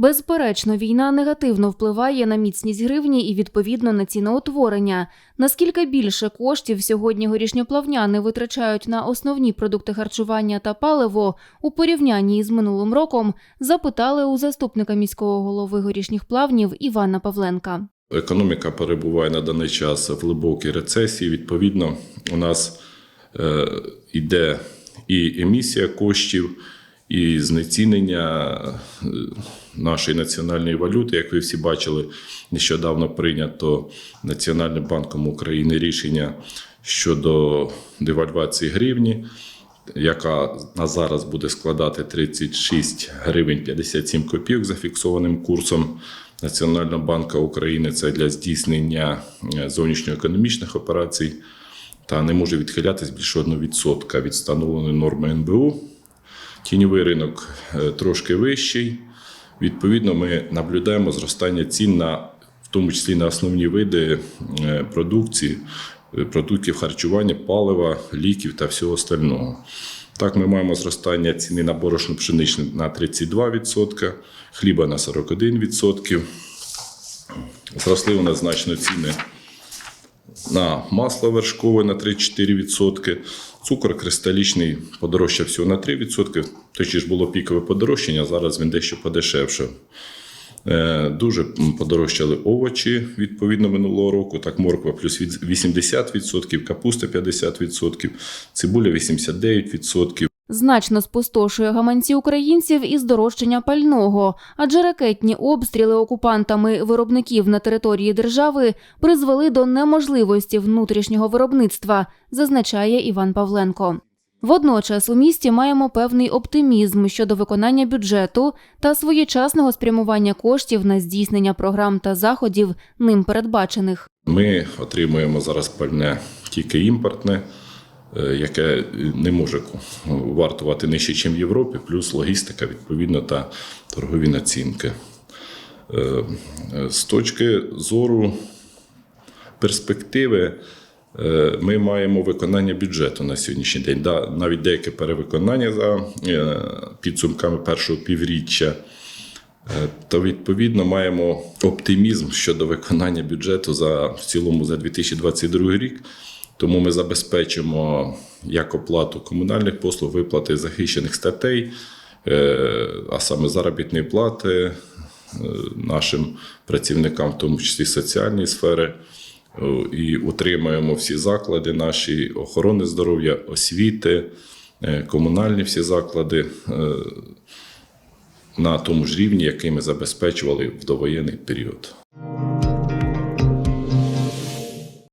Безперечно, війна негативно впливає на міцність гривні і відповідно на ціноутворення. Наскільки більше коштів сьогодні горішньоплавняни витрачають на основні продукти харчування та паливо у порівнянні із минулим роком, запитали у заступника міського голови горішніх плавнів Івана Павленка. Економіка перебуває на даний час в глибокій рецесії. Відповідно, у нас е, йде і емісія коштів, і знецінення е, нашої національної валюти. Як ви всі бачили, нещодавно прийнято Національним банком України рішення щодо девальвації гривні. Яка на зараз буде складати 36 гривень 57 копійок за фіксованим курсом Національного банку України. Це для здійснення е, зовнішньоекономічних операцій та не може відхилятись більше 1% від встановленої норми НБУ. Тіньовий ринок е, трошки вищий. Відповідно, ми наблюдаємо зростання цін на в тому числі на основні види е, продукції, е, продуктів харчування, палива, ліків та всього остального. Так, ми маємо зростання ціни на борошно пшеничне на 32%, хліба на 41%. Зросли у нас значно ціни на масло вершкове на 3-4%, цукор кристалічний подорожчав всього на 3%. Точніше було пікове подорожчання, зараз він дещо подешевшав. Е, Дуже подорожчали овочі відповідно минулого року. Так, морква плюс 80%, капуста 50%, цибуля 89%. Значно спустошує гаманці українців і здорожчання пального, адже ракетні обстріли окупантами виробників на території держави призвели до неможливості внутрішнього виробництва, зазначає Іван Павленко. Водночас у місті маємо певний оптимізм щодо виконання бюджету та своєчасного спрямування коштів на здійснення програм та заходів ним передбачених. Ми отримуємо зараз пальне тільки імпортне, яке не може вартувати нижче, ніж в Європі, плюс логістика відповідно та торгові націнки. Е, е, З точки зору перспективи, е, ми маємо виконання бюджету на сьогоднішній день. Навіть деяке перевиконання за е, підсумками першого півріччя. Е, То відповідно маємо оптимізм щодо виконання бюджету за в цілому за 2022 рік. Тому ми забезпечимо як оплату комунальних послуг, виплати захищених статей, е, а саме заробітні плати е, нашим працівникам, в тому числі соціальної сфери, і утримуємо всі заклади наші охорони здоров'я, освіти, е, комунальні всі заклади е, на тому ж рівні, який ми забезпечували в довоєнний період.